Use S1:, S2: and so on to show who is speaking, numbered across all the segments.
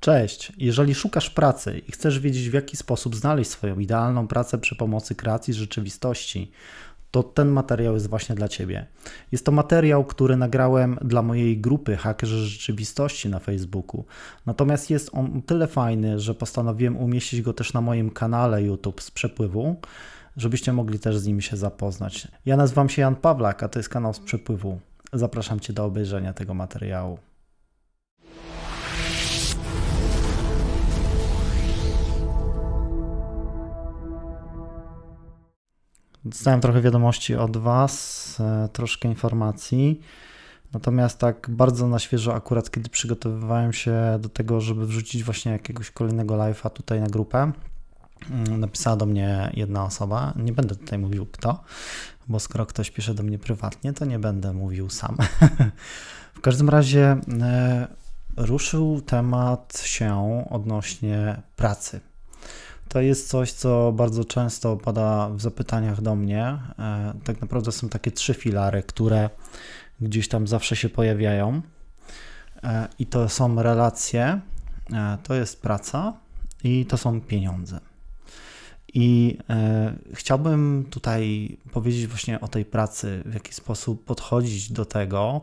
S1: Cześć! Jeżeli szukasz pracy i chcesz wiedzieć, w jaki sposób znaleźć swoją idealną pracę przy pomocy kreacji rzeczywistości, to ten materiał jest właśnie dla Ciebie. Jest to materiał, który nagrałem dla mojej grupy Hakerzy Rzeczywistości na Facebooku. Natomiast jest on tyle fajny, że postanowiłem umieścić go też na moim kanale YouTube z przepływu, żebyście mogli też z nim się zapoznać. Ja nazywam się Jan Pawlak, a to jest kanał z przepływu. Zapraszam Cię do obejrzenia tego materiału. Dostałem trochę wiadomości od Was, e, troszkę informacji. Natomiast tak bardzo na świeżo, akurat kiedy przygotowywałem się do tego, żeby wrzucić właśnie jakiegoś kolejnego live'a tutaj na grupę, mm, napisała do mnie jedna osoba. Nie będę tutaj mówił kto, bo skoro ktoś pisze do mnie prywatnie, to nie będę mówił sam. w każdym razie e, ruszył temat się odnośnie pracy. To jest coś, co bardzo często pada w zapytaniach do mnie. E, tak naprawdę są takie trzy filary, które gdzieś tam zawsze się pojawiają. E, I to są relacje, e, to jest praca i to są pieniądze. I chciałbym tutaj powiedzieć właśnie o tej pracy, w jaki sposób podchodzić do tego,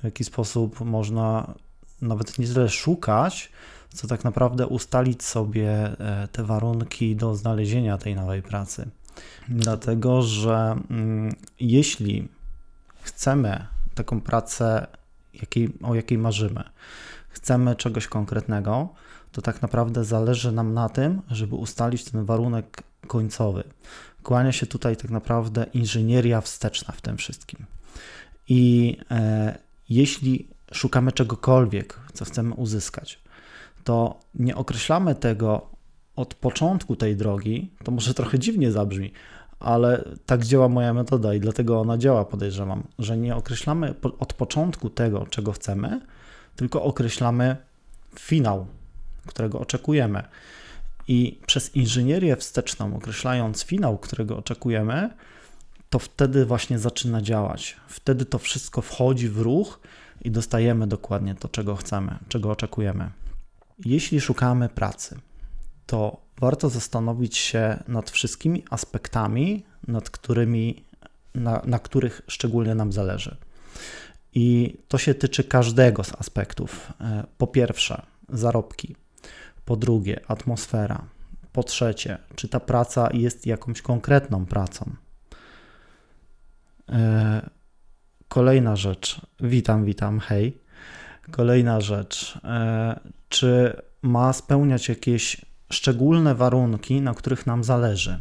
S1: w jaki sposób można nawet nie tyle szukać, co tak naprawdę ustalić sobie e, te warunki do znalezienia tej nowej pracy. Dlatego, że mm, jeśli chcemy taką pracę, jakiej, o jakiej marzymy, chcemy czegoś konkretnego, to tak naprawdę zależy nam na tym, żeby ustalić ten warunek końcowy. Kłania się tutaj tak naprawdę inżynieria wsteczna w tym wszystkim. I e, jeśli szukamy czegokolwiek, co chcemy uzyskać, to nie określamy tego od początku tej drogi, to może trochę dziwnie zabrzmi, ale tak działa moja metoda i dlatego ona działa, podejrzewam, że nie określamy od początku tego, czego chcemy, tylko określamy finał, którego oczekujemy. I przez inżynierię wsteczną, określając finał, którego oczekujemy, to wtedy właśnie zaczyna działać. Wtedy to wszystko wchodzi w ruch i dostajemy dokładnie to, czego chcemy, czego oczekujemy. Jeśli szukamy pracy, to warto zastanowić się nad wszystkimi aspektami, nad którymi, na, na których szczególnie nam zależy. I to się tyczy każdego z aspektów. E, po pierwsze, zarobki. Po drugie, atmosfera. Po trzecie, czy ta praca jest jakąś konkretną pracą. E, kolejna rzecz. Witam, witam, hej. Kolejna rzecz. Czy ma spełniać jakieś szczególne warunki, na których nam zależy?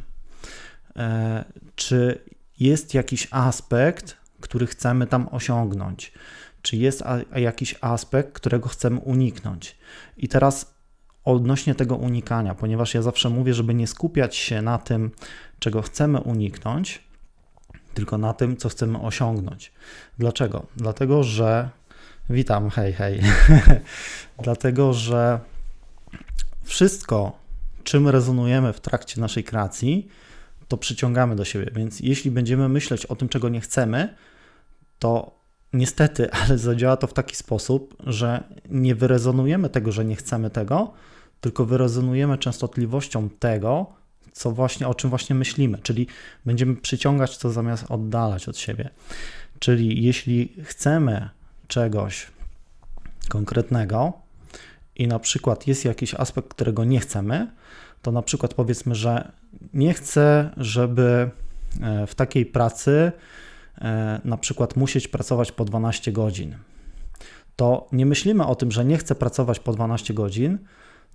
S1: E, czy jest jakiś aspekt, który chcemy tam osiągnąć? Czy jest jakiś aspekt, którego chcemy uniknąć? I teraz odnośnie tego unikania, ponieważ ja zawsze mówię, żeby nie skupiać się na tym, czego chcemy uniknąć, tylko na tym, co chcemy osiągnąć. Dlaczego? Dlatego, że Witam, hej, hej. Dlatego, że wszystko, czym rezonujemy w trakcie naszej kreacji, to przyciągamy do siebie. Więc jeśli będziemy myśleć o tym, czego nie chcemy, to niestety, ale zadziała to w taki sposób, że nie wyrezonujemy tego, że nie chcemy tego, tylko wyrezonujemy częstotliwością tego, co właśnie, o czym właśnie myślimy, czyli będziemy przyciągać to zamiast oddalać od siebie. Czyli jeśli chcemy czegoś konkretnego i na przykład jest jakiś aspekt, którego nie chcemy, to na przykład powiedzmy, że nie chcę, żeby e, w takiej pracy e, na przykład musieć pracować po 12 godzin. To nie myślimy o tym, że nie chcę pracować po 12 godzin,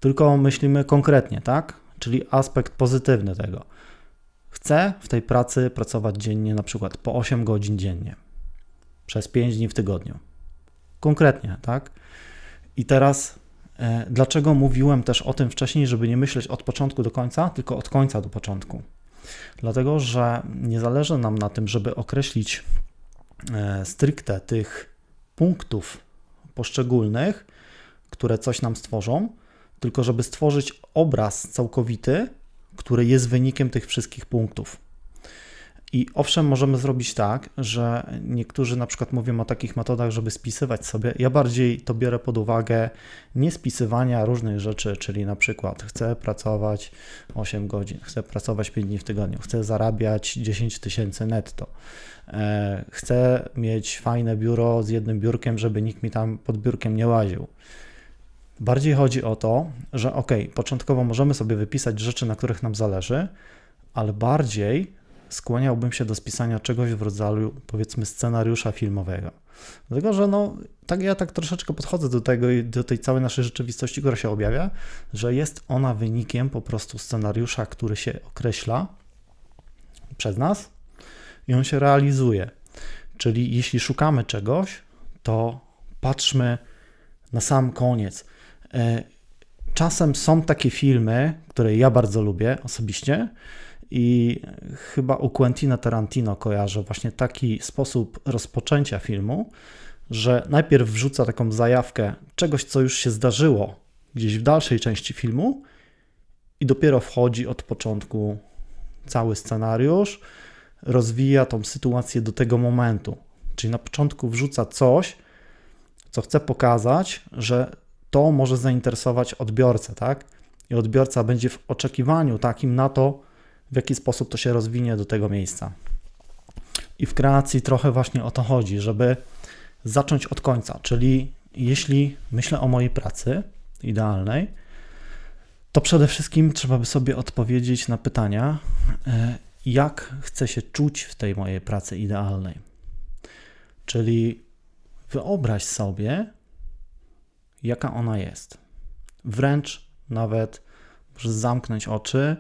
S1: tylko myślimy konkretnie, tak? Czyli aspekt pozytywny tego. Chcę w tej pracy pracować dziennie na przykład po 8 godzin dziennie przez 5 dni w tygodniu. Konkretnie, tak? I teraz, e, dlaczego mówiłem też o tym wcześniej, żeby nie myśleć od początku do końca, tylko od końca do początku? Dlatego, że nie zależy nam na tym, żeby określić e, stricte tych punktów poszczególnych, które coś nam stworzą, tylko żeby stworzyć obraz całkowity, który jest wynikiem tych wszystkich punktów. I owszem, możemy zrobić tak, że niektórzy na przykład mówią o takich metodach, żeby spisywać sobie. Ja bardziej to biorę pod uwagę nie spisywania różnych rzeczy, czyli na przykład chcę pracować 8 godzin, chcę pracować 5 dni w tygodniu, chcę zarabiać 10 tysięcy netto, e, chcę mieć fajne biuro z jednym biurkiem, żeby nikt mi tam pod biurkiem nie łaził. Bardziej chodzi o to, że ok, początkowo możemy sobie wypisać rzeczy, na których nam zależy, ale bardziej skłaniałbym się do spisania czegoś w rodzaju, powiedzmy, scenariusza filmowego. Dlatego, że no, tak ja tak troszeczkę podchodzę do tego i do tej całej naszej rzeczywistości, która się objawia, że jest ona wynikiem po prostu scenariusza, który się określa przez nas i on się realizuje. Czyli jeśli szukamy czegoś, to patrzmy na sam koniec. E, czasem są takie filmy, które ja bardzo lubię osobiście, i chyba u Quentina Tarantino kojarzę właśnie taki sposób rozpoczęcia filmu, że najpierw wrzuca taką zajawkę czegoś, co już się zdarzyło gdzieś w dalszej części filmu, i dopiero wchodzi od początku cały scenariusz, rozwija tą sytuację do tego momentu. Czyli na początku wrzuca coś, co chce pokazać, że to może zainteresować odbiorcę, tak? I odbiorca będzie w oczekiwaniu takim na to, w jaki sposób to się rozwinie do tego miejsca. I w kreacji trochę właśnie o to chodzi, żeby zacząć od końca, czyli jeśli myślę o mojej pracy idealnej, to przede wszystkim trzeba by sobie odpowiedzieć na pytania, e, jak chcę się czuć w tej mojej pracy idealnej. Czyli wyobraź sobie, jaka ona jest. Wręcz nawet możesz zamknąć oczy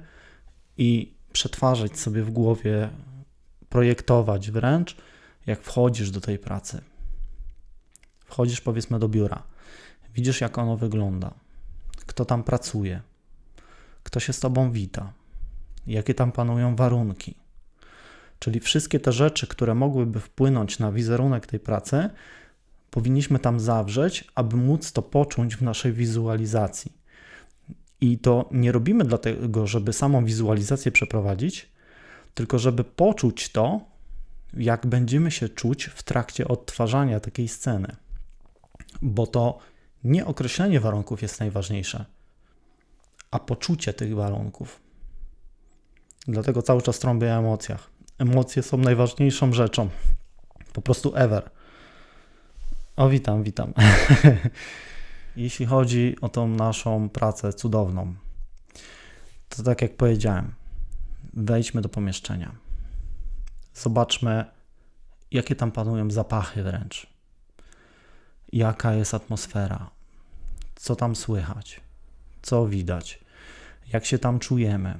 S1: i przetwarzać sobie w głowie, projektować wręcz, jak wchodzisz do tej pracy. Wchodzisz powiedzmy do biura, widzisz jak ono wygląda, kto tam pracuje, kto się z tobą wita, jakie tam panują warunki. Czyli wszystkie te rzeczy, które mogłyby wpłynąć na wizerunek tej pracy, powinniśmy tam zawrzeć, aby móc to poczuć w naszej wizualizacji. I to nie robimy dlatego, żeby samą wizualizację przeprowadzić, tylko żeby poczuć to, jak będziemy się czuć w trakcie odtwarzania takiej sceny. Bo to nie określenie warunków jest najważniejsze, a poczucie tych warunków. Dlatego cały czas trąbię o emocjach. Emocje są najważniejszą rzeczą. Po prostu ever. O, witam, witam. Jeśli chodzi o tą naszą pracę cudowną, to tak jak powiedziałem, wejdźmy do pomieszczenia. Zobaczmy, jakie tam panują zapachy wręcz. Jaka jest atmosfera, co tam słychać, co widać, jak się tam czujemy.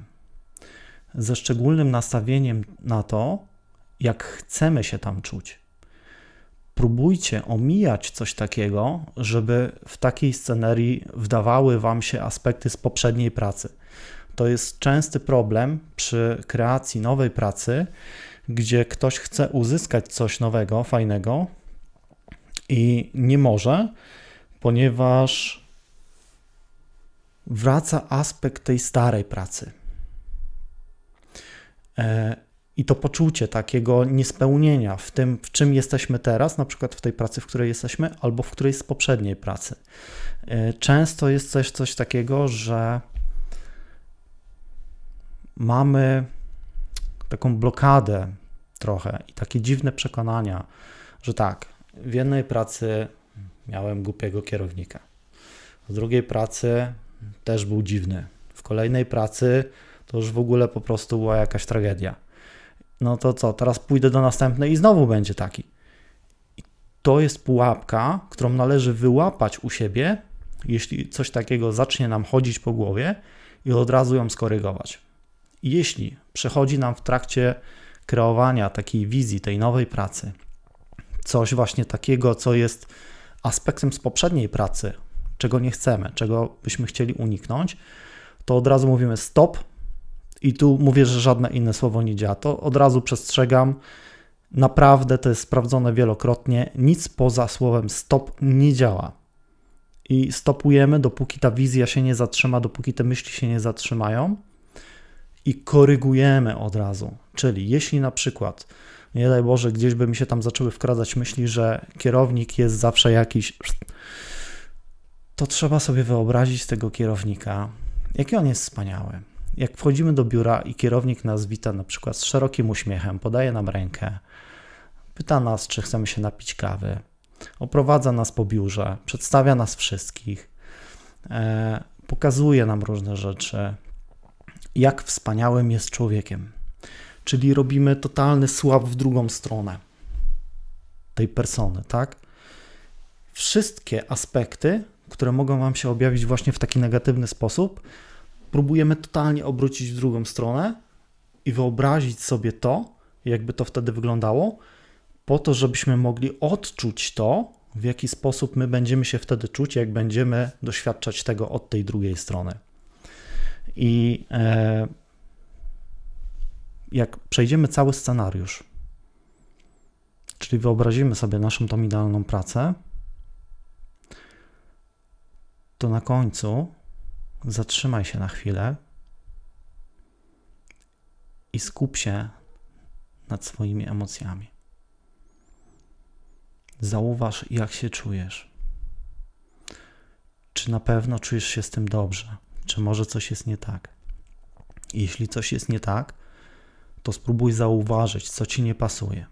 S1: Ze szczególnym nastawieniem na to, jak chcemy się tam czuć próbujcie omijać coś takiego, żeby w takiej scenerii wdawały Wam się aspekty z poprzedniej pracy. To jest częsty problem przy kreacji nowej pracy, gdzie ktoś chce uzyskać coś nowego, fajnego i nie może, ponieważ wraca aspekt tej starej pracy. E, i to poczucie takiego niespełnienia w tym, w czym jesteśmy teraz, na przykład w tej pracy, w której jesteśmy, albo w której z poprzedniej pracy. E, często jest coś, coś takiego, że mamy taką blokadę trochę i takie dziwne przekonania, że tak, w jednej pracy miałem głupiego kierownika, w drugiej pracy też był dziwny, w kolejnej pracy to już w ogóle po prostu była jakaś tragedia no to co, teraz pójdę do następnej i znowu będzie taki. I to jest pułapka, którą należy wyłapać u siebie, jeśli coś takiego zacznie nam chodzić po głowie i od razu ją skorygować. Jeśli przechodzi nam w trakcie kreowania takiej wizji, tej nowej pracy, coś właśnie takiego, co jest aspektem z poprzedniej pracy, czego nie chcemy, czego byśmy chcieli uniknąć, to od razu mówimy stop, i tu mówię, że żadne inne słowo nie działa. To od razu przestrzegam. Naprawdę to jest sprawdzone wielokrotnie. Nic poza słowem stop nie działa. I stopujemy, dopóki ta wizja się nie zatrzyma, dopóki te myśli się nie zatrzymają. i korygujemy od razu. Czyli jeśli na przykład, nie daj Boże, gdzieś by mi się tam zaczęły wkradać myśli, że kierownik jest zawsze jakiś, to trzeba sobie wyobrazić tego kierownika, jaki on jest wspaniały. Jak wchodzimy do biura i kierownik nas wita na przykład z szerokim uśmiechem, podaje nam rękę, pyta nas, czy chcemy się napić kawy, oprowadza nas po biurze, przedstawia nas wszystkich, e, pokazuje nam różne rzeczy, jak wspaniałym jest człowiekiem. Czyli robimy totalny słab w drugą stronę tej persony, tak? Wszystkie aspekty, które mogą Wam się objawić właśnie w taki negatywny sposób, próbujemy totalnie obrócić w drugą stronę i wyobrazić sobie to, jakby to wtedy wyglądało, po to, żebyśmy mogli odczuć to, w jaki sposób my będziemy się wtedy czuć, jak będziemy doświadczać tego od tej drugiej strony. I e, jak przejdziemy cały scenariusz, czyli wyobrazimy sobie naszą tą idealną pracę, to na końcu zatrzymaj się na chwilę i skup się nad swoimi emocjami. Zauważ, jak się czujesz. Czy na pewno czujesz się z tym dobrze? Czy może coś jest nie tak? Jeśli coś jest nie tak, to spróbuj zauważyć, co ci nie pasuje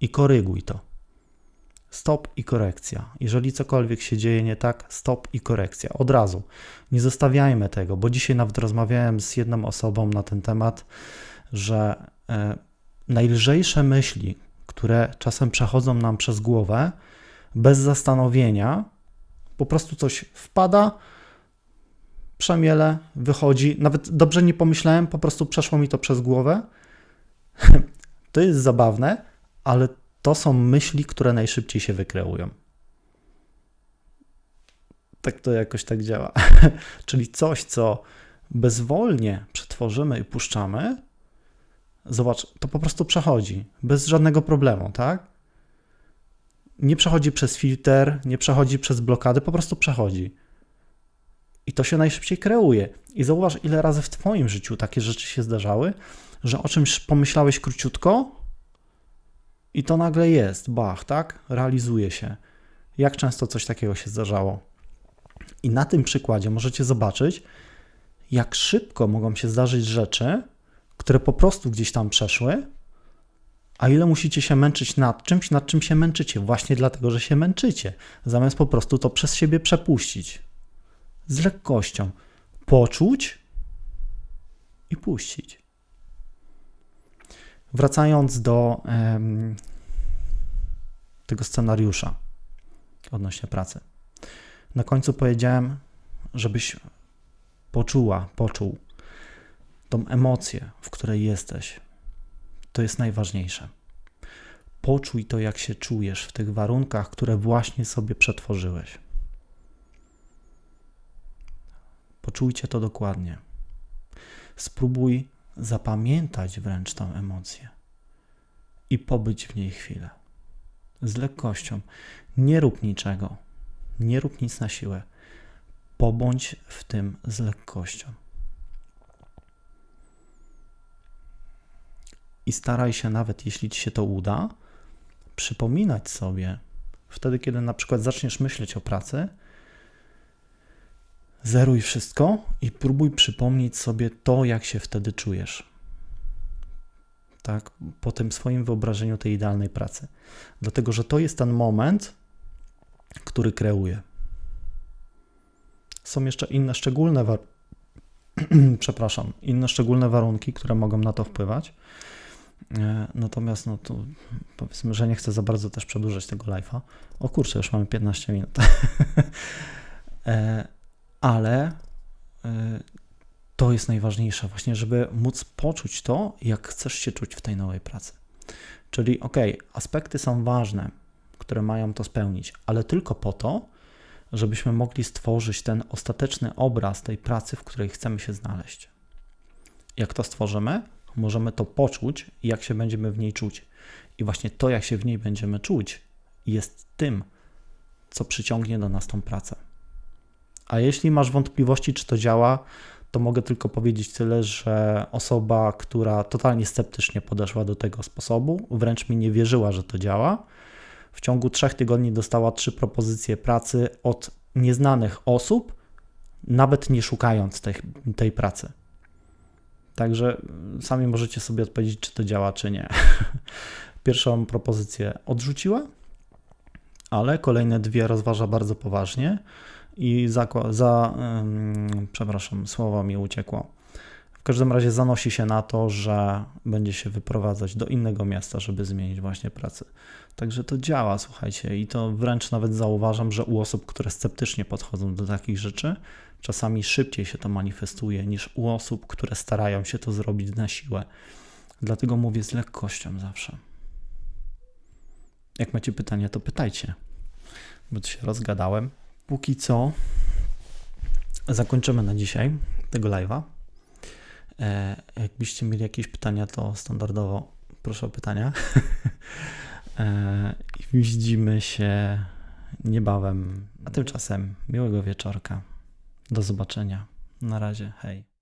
S1: i koryguj to. Stop i korekcja. Jeżeli cokolwiek się dzieje nie tak, stop i korekcja. Od razu. Nie zostawiajmy tego, bo dzisiaj nawet rozmawiałem z jedną osobą na ten temat, że e, najlżejsze myśli, które czasem przechodzą nam przez głowę, bez zastanowienia, po prostu coś wpada, przemiele, wychodzi. Nawet dobrze nie pomyślałem, po prostu przeszło mi to przez głowę. To jest zabawne, ale to są myśli, które najszybciej się wykreują. Tak to jakoś tak działa. Czyli coś, co bezwolnie przetworzymy i puszczamy, zobacz, to po prostu przechodzi bez żadnego problemu, tak? Nie przechodzi przez filtr, nie przechodzi przez blokady, po prostu przechodzi. I to się najszybciej kreuje. I zauważ, ile razy w Twoim życiu takie rzeczy się zdarzały, że o czymś pomyślałeś króciutko i to nagle jest, bach, tak? Realizuje się. Jak często coś takiego się zdarzało? I na tym przykładzie możecie zobaczyć, jak szybko mogą się zdarzyć rzeczy, które po prostu gdzieś tam przeszły, a ile musicie się męczyć nad czymś, nad czym się męczycie, właśnie dlatego, że się męczycie, zamiast po prostu to przez siebie przepuścić. Z lekkością. Poczuć i puścić. Wracając do em, tego scenariusza odnośnie pracy. Na końcu powiedziałem, żebyś poczuła, poczuł tą emocję, w której jesteś. To jest najważniejsze. Poczuj to, jak się czujesz w tych warunkach, które właśnie sobie przetworzyłeś. Poczujcie to dokładnie. Spróbuj zapamiętać wręcz tę emocję i pobyć w niej chwilę. Z lekkością. Nie rób niczego. Nie rób nic na siłę. Pobądź w tym z lekkością. I staraj się, nawet jeśli ci się to uda, przypominać sobie, wtedy, kiedy na przykład zaczniesz myśleć o pracy, zeruj wszystko i próbuj przypomnieć sobie to, jak się wtedy czujesz. Tak, po tym swoim wyobrażeniu tej idealnej pracy. Dlatego, że to jest ten moment, który kreuje. Są jeszcze inne szczególne war- przepraszam, inne szczególne warunki, które mogą na to wpływać. E, natomiast no to powiedzmy, że nie chcę za bardzo też przedłużać tego live'a. O kurczę, już mamy 15 minut. Ale e, to jest najważniejsze właśnie, żeby móc poczuć to, jak chcesz się czuć w tej nowej pracy. Czyli ok, aspekty są ważne, które mają to spełnić, ale tylko po to, żebyśmy mogli stworzyć ten ostateczny obraz tej pracy, w której chcemy się znaleźć. Jak to stworzymy? możemy to poczuć jak się będziemy w niej czuć. I właśnie to, jak się w niej będziemy czuć, jest tym, co przyciągnie do nas tą pracę. A jeśli masz wątpliwości, czy to działa, to mogę tylko powiedzieć tyle, że osoba, która totalnie sceptycznie podeszła do tego sposobu, wręcz mi nie wierzyła, że to działa, w ciągu trzech tygodni dostała trzy propozycje pracy od nieznanych osób, nawet nie szukając tej, tej pracy. Także sami możecie sobie odpowiedzieć, czy to działa, czy nie. Pierwszą propozycję odrzuciła, ale kolejne dwie rozważa bardzo poważnie i za, za przepraszam, słowo mi uciekło. W każdym razie zanosi się na to, że będzie się wyprowadzać do innego miasta, żeby zmienić właśnie pracę. Także to działa, słuchajcie, i to wręcz nawet zauważam, że u osób, które sceptycznie podchodzą do takich rzeczy, czasami szybciej się to manifestuje niż u osób, które starają się to zrobić na siłę. Dlatego mówię z lekkością zawsze. Jak macie pytania, to pytajcie, bo tu się rozgadałem. Póki co zakończymy na dzisiaj tego live'a. E, jakbyście mieli jakieś pytania, to standardowo proszę o pytania. e, widzimy się niebawem. A tymczasem miłego wieczorka. Do zobaczenia. Na razie. Hej.